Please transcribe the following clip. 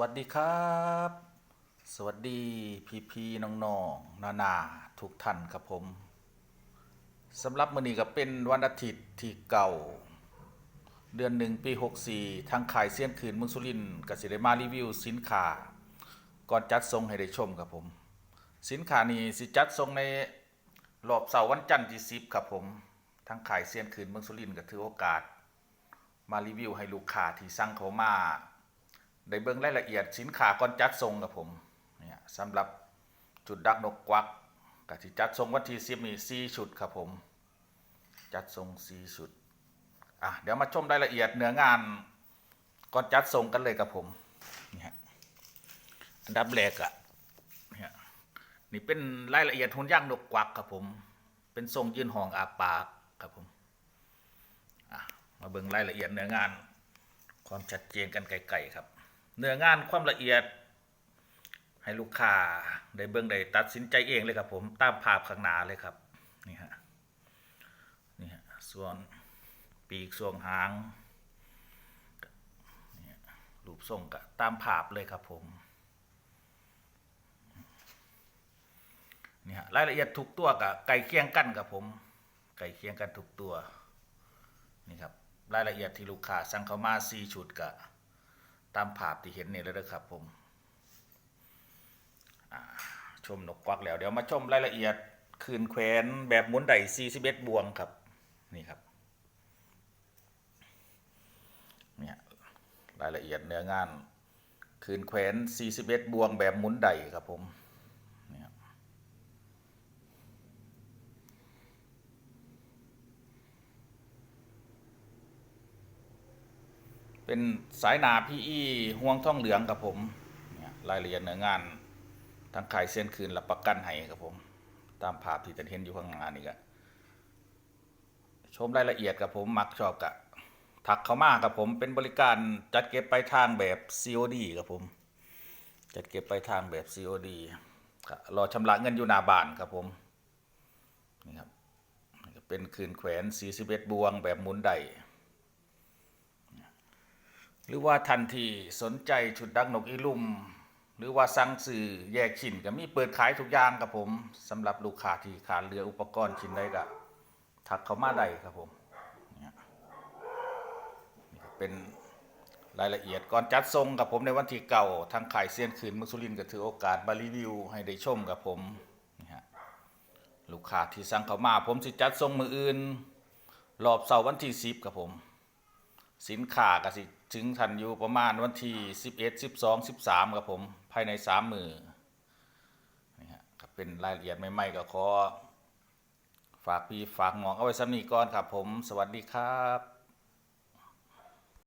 วัสดีครับ สวัสดีพี่พี่น้องๆนานาๆทุกท่านครับผมสำหรับมื้อนี้ก็เป็นวันอาทิตย์ที่เก่า เดือนหนึ่งปี 64 ทางขายเสี้ยนคืนเมืองสุรินทร์กสิได้มารีวิวสินค้าก่อนจัดส่งให้ได้ชมครับผม สินค้านี้สิจัดส่งในรอบเสาร์วันจันทร์ที่10ครับผมทางขายเสี้ยนคืนเมืองสุรินทร์ก็ถือโอกาส มารีวิวให้ลูกค้าที่สั่งเขามา ได้เบิ่งรายละเอียดสินค้าก่อนจัดส่งกับผมเนี่ยสำหรับจุดดักนกกวักก็ที่จัดส่งวันที่10นี่4ชุดครับผม จัดส่ง4ชุดอะเดี๋ยวมาชมรายละเอียดเนื้องานก่อนจัดส่งกันเลยครับผมเนี่ยอันดับแรกอะเนี่ยนี่เป็นรายละเอียดหุ่นย่างนกกวักครับผม เป็นทรงยืนห่องอาปากครับผมอะมาเบิ่งรายละเอียดเนื้องาน ความชัดเจนกันไกลๆครับ เนื้องานความละเอียด ให้ลูกค้าได้เบิ่งได้ตัดสินใจเองเลยครับผมตามภาพข้างหน้าเลยครับนี่ฮะนี่ฮะส่วนปีกส่วนหางนี่ฮะรูปทรงก็ตามภาพเลยครับผมนี่ฮะรายละเอียดทุกตัวกับไก่เคียงกันครับผม ไก่เคียงกันทุกตัวนี่ครับรายละเอียดที่ลูกค้าสั่งเข้ามา4ชุดก็ ตามภาพที่เห็นนี่เลยนะครับผมชมนกกวักแล้วเดี๋ยวมาชมรายละเอียดคืนแขวนแบบหมุนได41บวงครับนี่ครับเนี่ยรายละเอียดเนื้องานคืนแขวน41บวงแบบหมุนไดครับผมเนี่ยครับ เป็นสายนาพี่อี้ห่วงท่องเหลืองครับผมรายละเอียดเนื้องานทั้งขายเส้นคืนรับประกันให้ครับผม ตามภาพที่จะเห็นอยู่ข้างหน้านี่ก็ชมรายละเอียดกับผมมักชอบกะทักเขามาครับผมเป็นบริการจัดเก็บไปลายทางแบบ COD ครับผม จัดเก็บไปลายทางแบบ COD รอชำระเงินอยู่หน้าบ้านครับผมนี่ครับเป็นคืนแขวน41บวงแบบหมุนได หรือว่าทันทีสนใจชุดดักนกอีลุ่มหรือว่าสั่งซื้อแยกชิ้นก็มีเปิดขายทุกอย่างครับผมสำหรับลูกค้าที่ขาดเหลืออุปกรณ์ชิ้นใดก็ทักเข้ามาได้ครับผมนี่ยนี่ก็เป็นรายละเอียดก่อนจัดทรงกับผมในวันที่เก่าทางขายเซียนคืนมุสุรินก็ถือโอกาสมารีวิวให้ได้ชมกับผมนี่ฮะลูกค้าที่สั่งเข้ามา ผมสิจัดทรงมืออื่นรอบเสาร์วันที่สิบครับผม สินค้าก็สิถึงทันอยู่ประมาณวันที่11 12 13ครับผมภายในสามมือนี่ฮะก็เป็นรายละเอียดใหม่ๆก็ขอฝากพี่ฝากหมองเอาไว้สำนีก่อนครับผม สวัสดีครับ